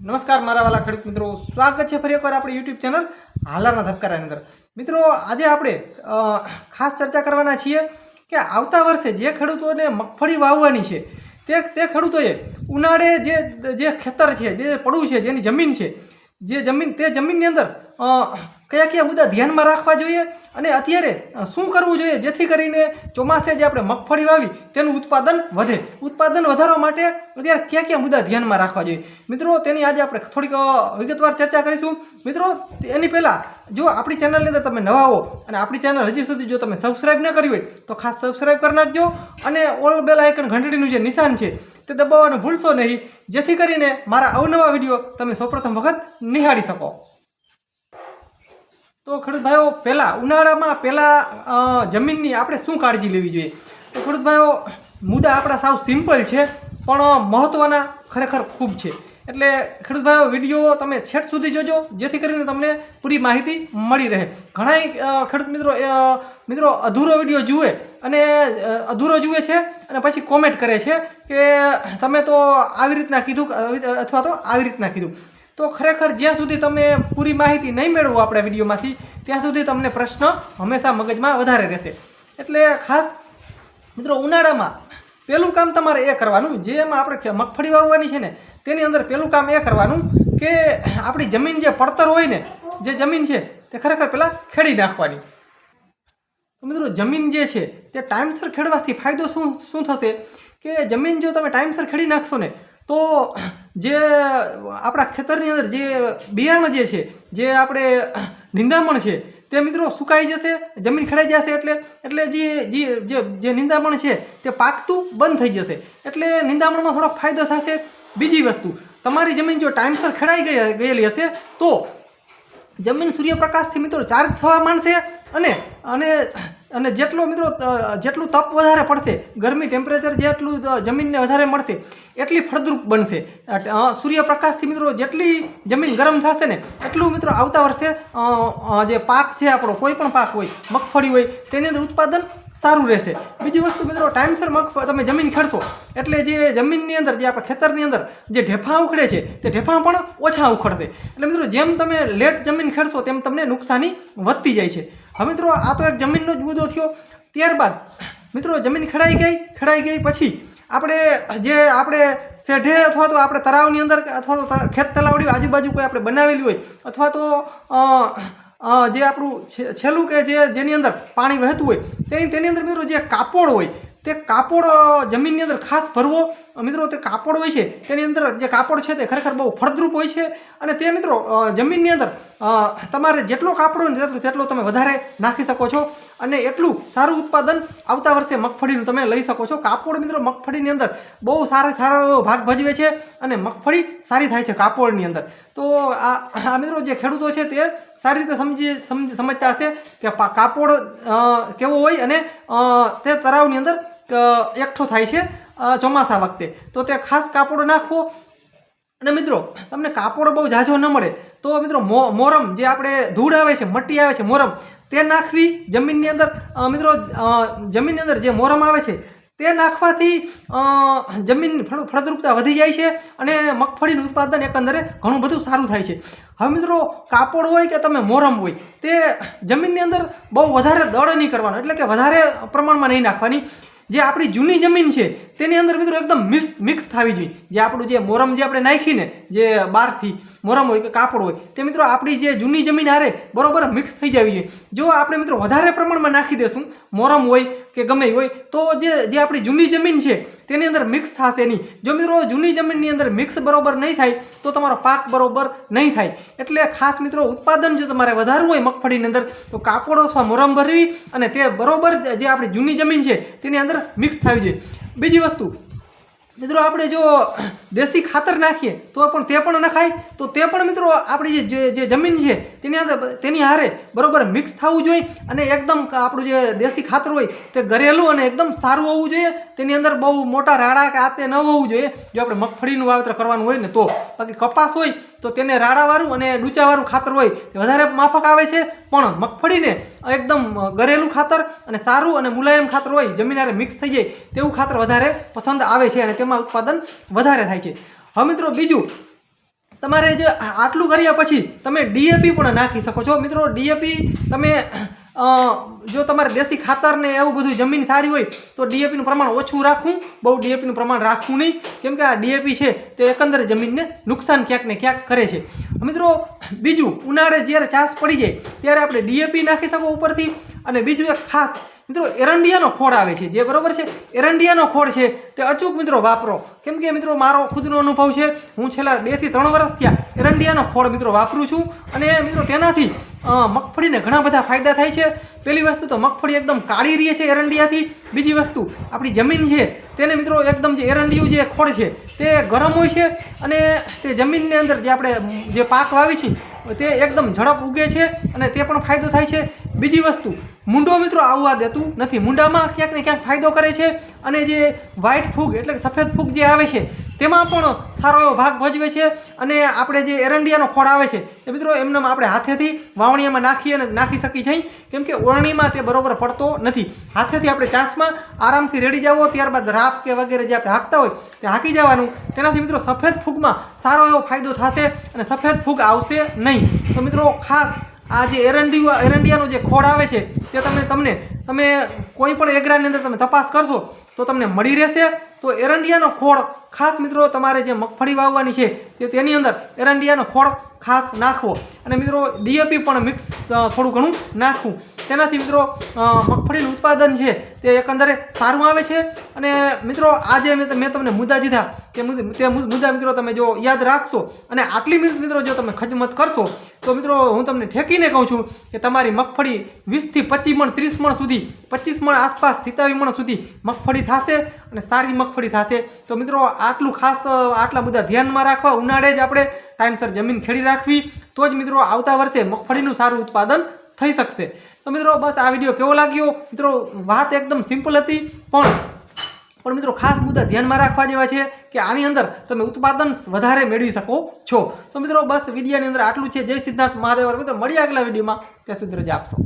નમસ્કાર, મારા વાલા ખેડૂત મિત્રો. સ્વાગત છે ફરી એકવાર આપણી યુટ્યુબ ચેનલ હાલાના ધબકારાની અંદર. મિત્રો, આજે આપણે ખાસ ચર્ચા કરવાના છીએ કે આવતા વર્ષે જે ખેડૂતોને મગફળી વાવવાની છે, તે તે ખેડૂતોએ ઉનાળે જે જે ખેતર છે, જે પડવું છે, જેની જમીન છે, જે જમીન, તે જમીનની અંદર કયા કયા મુદ્દા ધ્યાનમાં રાખવા જોઈએ અને અત્યારે શું કરવું જોઈએ? જેથી કરીને ચોમાસે જે આપણે મગફળી વાવી, તેનું ઉત્પાદન વધે. ઉત્પાદન વધારવા માટે અત્યારે કયા કયા મુદ્દા ધ્યાનમાં રાખવા જોઈએ? મિત્રો, તેની આજે આપણે થોડીક વિગતવાર ચર્ચા કરીશું. મિત્રો, એની પહેલાં, જો આપણી ચેનલની અંદર તમે નવા હો અને આપણી ચેનલ હજી સુધી જો તમે સબસ્ક્રાઈબ ન કરી હોય, તો ખાસ સબસ્ક્રાઈબ કરી નાખજો અને ઓલ બેલ આઇકન ઘંટડીનું જે નિશાન છે, તે દબાવવાનું ભૂલશો નહીં. જેથી કરીને મારા અવનવા વીડિયો તમે સૌપ્રથમ વખત નિહાળી શકો. તો ખેડૂત પહેલાં ઉનાળામાં પહેલાં જમીનની આપણે શું કાળજી લેવી જોઈએ? તો ખેડૂત મુદ્દા આપણા સાવ સિમ્પલ છે, પણ મહત્ત્વના ખરેખર ખૂબ છે. એટલે ખેડૂત વીડિયો તમે છેટ સુધી જોજો, જેથી કરીને તમને પૂરી માહિતી મળી રહે. ઘણા ખેડૂત મિત્રો મિત્રો અધૂરો વીડિયો જુએ અને અધૂરો જુએ છે અને પછી કોમેન્ટ કરે છે કે તમે તો આવી રીતના કીધું અથવા તો આવી રીતના કીધું. તો ખરેખર જ્યાં સુધી તમે પૂરી માહિતી નહીં મેળવો આપણા વિડીયોમાંથી, ત્યાં સુધી તમને પ્રશ્ન હંમેશા મગજમાં વધારે રહેશે. એટલે ખાસ, મિત્રો, ઉનાળામાં પહેલું કામ તમારે એ કરવાનું, જેમાં આપણે મગફળી વાવવાની છે ને, તેની અંદર પહેલું કામ એ કરવાનું કે આપણી જમીન જે પડતર હોય ને, જે જમીન છે, તે ખરેખર પહેલાં ખેડી નાખવાની. મિત્રો, જમીન જે છે, તે ટાઈમસર ખેડવાથી ફાયદો શું શું થશે? કે જમીન જો તમે ટાઈમસર ખેડી નાખશો ને તો જે આપણા ખેતરની અંદર જે બિયારણ જે છે, જે આપણે નિંદામણ છે, તે મિત્રો સુકાઈ જશે, જમીન ખેડાઈ જશે એટલે એટલે જે જે જે નિંદામણ છે, તે પાકતું બંધ થઈ જશે. એટલે નિંદામણમાં થોડોક ફાયદો થશે. બીજી વસ્તુ, તમારી જમીન જો ટાઈમસર ખેડાઈ ગઈ, ગયેલી હશે, તો જમીન સૂર્યપ્રકાશથી મિત્રો ચાર્જ થવા માંડશે અને અને અને જેટલો મિત્રો જેટલું તપ વધારે પડશે, ગરમી ટેમ્પરેચર જેટલું જમીનને વધારે મળશે, એટલી ફળદ્રુપ બનશે. સૂર્યપ્રકાશથી મિત્રો જેટલી જમીન ગરમ થશે ને, એટલું મિત્રો આવતા વર્ષે જે પાક છે આપણો, કોઈ પણ પાક હોય, મગફળી હોય, તેની અંદર ઉત્પાદન સારું રહેશે. બીજી વસ્તુ મિત્રો, ટાઈમસર મગ તમે જમીન ખેડશો, એટલે જે જમીનની અંદર, જે આપણા ખેતરની અંદર જે ઢેફા ઉખડે છે, તે ઢેફા પણ ઓછા ઉખડશે. એટલે મિત્રો, જેમ તમે લેટ જમીન ખેડશો, તેમ તમને નુકસાની વધતી જાય છે. હવે મિત્રો, આ તો એક જમીનનો જ મુદ્દો થયો. ત્યારબાદ, મિત્રો, જમીન ખેડાઈ ગઈ ખેડાઈ ગઈ પછી આપણે જે આપણે શેઢે અથવા તો આપણે તળાવની અંદર, અથવા તો ખેત તલાવડી આજુબાજુ કોઈ આપણે બનાવેલી હોય, અથવા તો જે આપણું છેલ્લું કે જે, જેની અંદર પાણી વહેતું હોય, તેની તેની અંદર મિત્રો જે કાપડ હોય, તે કાપડ જમીનની અંદર ખાસ ભરવો મિત્રો, તે કાપડ હોય છે, તેની અંદર જે કાપડ છે તે ખરેખર બહુ ફળદ્રુપ હોય છે અને તે, મિત્રો જમીનની અંદર તમારે જેટલો કાપડ હોય ને તેટલો તમે વધારે નાખી શકો છો અને એટલું સારું ઉત્પાદન આવતા વર્ષે મગફળીનું તમે લઈ શકો છો. કાપડ, મિત્રો, મગફળીની અંદર બહુ સારા સારો એવો ભાગ ભજવે છે અને મગફળી સારી થાય છે કાપડની અંદર. તો આ મિત્રો, જે ખેડૂતો છે તે સારી રીતે સમજી સમજી સમજતા હશે કે કાપડ કેવો હોય અને તે તળાવની અંદર એકઠો થાય છે ચોમાસા વખતે. તો તે ખાસ કાપડ નાખવો. અને મિત્રો, તમને કાપડ બહુ ઝાઝો ન મળે, તો મિત્રો મોરમ જે આપણે ધૂળ આવે છે, મટ્ટી આવે છે, મોરમ, તે નાખવી જમીનની અંદર. મિત્રો જમીનની અંદર જે મોરમ આવે છે, તે નાખવાથી જમીન ફળ, ફળદ્રુપતા વધી જાય છે અને મગફળીનું ઉત્પાદન એકંદરે ઘણું બધું સારું થાય છે. હવે મિત્રો, કાપડ હોય કે તમે મોરમ હોય, તે જમીનની અંદર બહુ વધારે દળ નહીં કરવાનો, એટલે કે વધારે પ્રમાણમાં નહીં નાખવાની. જે આપણી જૂની જમીન છે, તેની અંદર મિત્રો એકદમ મિક્સ મિક્સ થવી જોઈએ. જે આપણું જે મોરમ જે આપણે નાખીને, જે બહારથી મોરમ હોય કે કાપડ હોય. તે મિત્રો આપણી જે જૂની જમીન હારે બરોબર મિક્સ થઈ જવી જોઈએ. જો આપણે મિત્રો વધારે પ્રમાણમાં નાખી દેશું, મોરમ હોય કે ગમે હોય, તો જે જે આપણી જૂની જમીન છે, તેની અંદર મિક્સ થશે નહીં. જો મિત્રો જૂની જમીનની અંદર મિક્સ બરોબર નહીં થાય, તો તમારો પાક બરોબર નહીં થાય. એટલે ખાસ મિત્રો ઉત્પાદન જો તમારે વધારવું હોય મગફળીની અંદર, તો કાપડ અથવા મોરમ ભરવી અને તે બરોબર જે આપણી જૂની જમીન છે, તેની અંદર મિક્સ થવી જોઈએ. બીજી વસ્તુ મિત્રો, આપણે જો દેશી ખાતર નાખીએ, તો પણ તે પણ નખાય. તો તે પણ મિત્રો, આપણી જે જે જમીન છે, તેની અંદર તેની હારે બરોબર મિક્સ થવું જોઈએ અને એકદમ આપણું જે દેશી ખાતર હોય, તે ઘરેલું અને એકદમ સારું હોવું જોઈએ. તેની અંદર બહુ મોટા રાડા કે આ તે ન હોવું જોઈએ. જો આપણે મગફળીનું વાવેતર કરવાનું હોય ને, તો બાકી કપાસ હોય, તો તેને રાડાવાળું અને ડૂચાવાળું ખાતર હોય, તે વધારે માફક આવે છે. પણ મગફળીને એકદમ ઘરેલું ખાતર અને સારું અને મુલાયમ ખાતર હોય, જમીન હારે મિક્સ થઈ જાય તેવું ખાતર વધારે પસંદ આવે છે અને તેમાં ઉત્પાદન વધારે થાય છે. હવે મિત્રો બીજું, તમારે જે આટલું કર્યા પછી તમે ડીએપી પણ નાખી શકો છો. મિત્રો ડીએપી તમે જો તમારે દેશી ખાતર ને એવું બધું જમીન સારી હોય તો ડીએપીનું પ્રમાણ ઓછું રાખવું. બહુ ડીએપીનું પ્રમાણ રાખવું નહીં. કેમ કે આ ડીએપી છે તે એકંદરે જમીનને નુકસાન ક્યાંક ને ક્યાંક કરે છે. મિત્રો, બીજું, ઉનાળે જ્યારે ચાસ પડી જાય, ત્યારે આપણે ડીએપી નાખી શકો ઉપરથી. અને બીજું એક ખાસ, મિત્રો, એરંડિયાનો ખોળ આવે છે. જે બરોબર છે? એરંડિયાનો ખોળ છે, તે અચૂક મિત્રો વાપરો. કેમ કે મિત્રો, મારો ખુદનો અનુભવ છે, હું છેલ્લા બેથી ત્રણ વર્ષ થયા એરંડિયાનો ખોળ મિત્રો વાપરું છું. અને મિત્રો, તેનાથી મગફળીને ઘણા બધા ફાયદા થાય છે. પહેલી વસ્તુ તો મગફળી એકદમ કાળી રહે છે એરંડિયાથી. બીજી વસ્તુ, આપણી જમીન છે, તેને મિત્રો એકદમ જે એરંડિયું જે ખોળ છે, તે ગરમ હોય છે અને તે જમીનની અંદર જે આપણે જે પાક વાવી છીએ તે એકદમ ઝડપ ઉગે છે અને તે પણ ફાયદો થાય છે. બીજી વસ્તુ, મૂંડો મિત્રો આવવા દેતું નથી. મૂંડામાં ક્યાંક ને ક્યાંક ફાયદો કરે છે અને જે વ્હાઇટ ફૂગ એટલે સફેદ ફૂગ જે આવે છે તેમાં પણ સારો એવો ભાગ ભજવે છે અને આપણે જે એરંડિયાનો ખોળ આવે છે, એ મિત્રો એમને આપણે હાથેથી વાવણીયામાં નાખી અને નાખી શકી છીએ કેમ કે ઓળણીમાં તે બરોબર પડતો નથી. હાથેથી આપણે ચાસમાં આરામથી રેડી જવો ત્યારબાદ રાફ કે વગેરે જે આપણે હાંકતા હોય તે હાંકી જવાનું. તેનાથી મિત્રો સફેદ ફૂગમાં સારો એવો ફાયદો થશે અને સફેદ ફૂગ આવશે નહીં. તો મિત્રો ખાસ આ જે એરંડી એરંડિયાનો જે ખોળ આવે છે, તે તમને તમને તમે કોઈ પણ એગ્રાની અંદર તમે તપાસ કરશો, તો તમને મળી રહેશે. તો એરંડિયાનો ખોળ ખાસ મિત્રો તમારે જે મગફળી વાવવાની છે, તે તેની અંદર એરંડિયાનો ખોળ ખાસ નાખવો. અને મિત્રો ડીએપી પણ મિક્સ થોડું ઘણું નાખવું. તેનાથી મિત્રો મગફળીનું ઉત્પાદન છે, તે એકંદરે સારું આવે છે. અને મિત્રો, આજે મેં તમને મુદ્દા દીધા. તે તે મુદ્દા મિત્રો તમે જો યાદ રાખશો અને આટલી મિત્રો જો તમે ખજમત કરશો, તો મિત્રો હું તમને ઠેકીને કહું છું કે તમારી મગફળી વીસથી પચીસ મણ, ત્રીસ મણ સુધી, પચીસ મણ આસપાસ સિત્તાવીસ મણ સુધી મગફળી થશે અને સારી મગફળી થશે. તો મિત્રો આટલું ખાસ આટલા બધા ધ્યાનમાં રાખવા, ઉનાળે જ આપણે ટાઈમસર જમીન ખેડી રાખવી, તો જ મિત્રો આવતા વર્ષે મગફળીનું સારું ઉત્પાદન થઈ શકશે. તો મિત્રો બસ આ વીડિયો કેવો લાગ્યો? મિત્રો વાત એકદમ સિમ્પલ હતી, પણ પણ મિત્રો ખાસ મુદ્દા ધ્યાનમાં રાખવા જેવા છે કે આની અંદર તમે ઉત્પાદન વધારે મેળવી શકો છો. તો મિત્રો બસ વિડીયોની અંદર આટલું છે. જય સિદ્ધાર્થ મહાદેવ. મિત્રો મળીએ આગલા વિડીયોમાં. ત્યાં સુધી રજા આપશો.